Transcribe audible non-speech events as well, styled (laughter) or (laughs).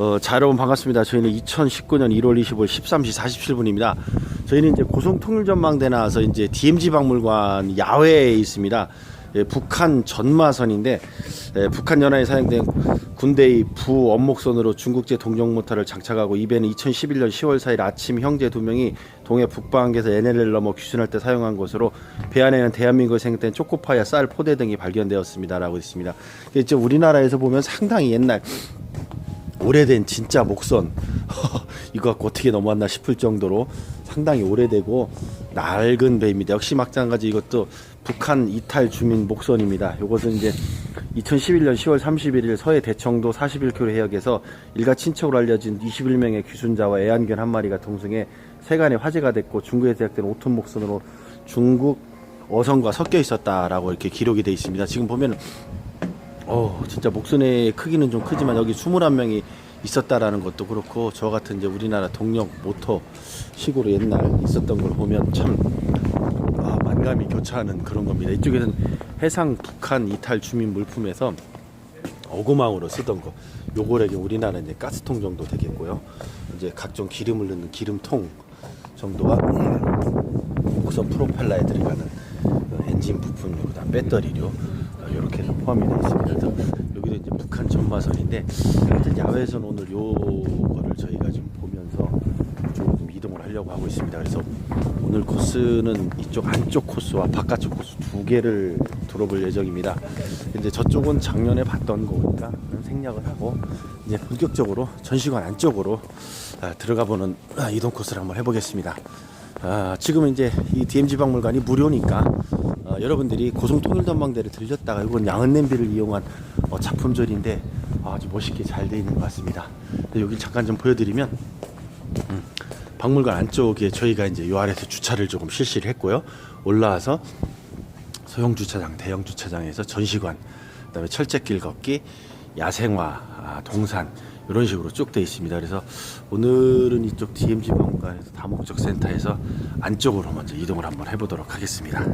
어, 자, 여러분 반갑습니다. 저희는 2019년 1월 25일 13시 47분입니다. 저희는 이제 고성통일전망대 나와서 이제 DMZ 박물관 야외에 있습니다. 예, 북한 전마선인데 예, 북한 연안에 사용된 군대의 부 원목선으로 중국제 동정모터를 장착하고 이 배는 2011년 10월 4일 아침 형제 두 명이 동해 북방에서 NLL을 넘어 귀순할 때 사용한 것으로 배 안에는 대한민국에 생겼던 초코파이와 쌀, 포대 등이 발견되었습니다라고 있습니다. 이제 우리나라에서 보면 상당히 옛날 오래된 진짜 목선 (laughs) 이거 갖고 어떻게 넘어왔나 싶을 정도로 상당히 오래되고 낡은 배입니다. 역시 마찬가지 이것도 북한 이탈 주민 목선입니다. 이것은 이제 2011년 10월 31일 서해 대청도 41km 해역에서 일가 친척으로 알려진 21명의 귀순자와 애완견 한 마리가 동승해 세간에 화제가 됐고 중국에 제작된 5톤 목선으로 중국 어선과 섞여 있었다라고 이렇게 기록이 돼 있습니다. 지금 보면 어, 진짜 목선의 크기는 좀 크지만 여기 21명이 있었다라는 것도 그렇고 저 같은 이제 우리나라 동력 모터 식으로 옛날 있었던 걸 보면 참 아, 만감이 교차하는 그런 겁니다. 이쪽에는 해상 북한 이탈 주민 물품에서 어구망으로 쓰던 거 요거래게 우리나라 이제 가스통 정도 되겠고요. 이제 각종 기름을 넣는 기름통 정도와 우선 프로펠러에 들어가는 그 엔진 부품 그다음 배터리류 이렇게 포함이 되어 있습니다. 그래서 여기도 이제 북한 전마선인데 하여튼 야외에서는 오늘 요거를 저희가 지금 보면서 좀 이동을 하려고 하고 있습니다. 그래서 오늘 코스는 이쪽 안쪽 코스와 바깥쪽 코스 두 개를 들어볼 예정입니다. 이제 저쪽은 작년에 봤던 거니까 생략을 하고 이제 본격적으로 전시관 안쪽으로 아, 들어가 보는 아, 이동 코스를 한번 해보겠습니다. 아, 지금은 이제 이 DMZ 박물관이 무료니까 어, 여러분들이 고성통일전망대를 들렸다가 이건 양은 냄비를 이용한 어, 작품절인데 아주 멋있게 잘 돼 있는 것 같습니다. 여기 잠깐 좀 보여드리면 음, 박물관 안쪽에 저희가 이제 요 아래에서 주차를 조금 실시를 했고요. 올라와서 소형 주차장, 대형 주차장에서 전시관, 그다음에 철제길 걷기, 야생화, 아, 동산 이런 식으로 쭉 돼 있습니다. 그래서 오늘은 이쪽 DMZ 박물관에서 다목적 센터에서 안쪽으로 먼저 이동을 한번 해보도록 하겠습니다.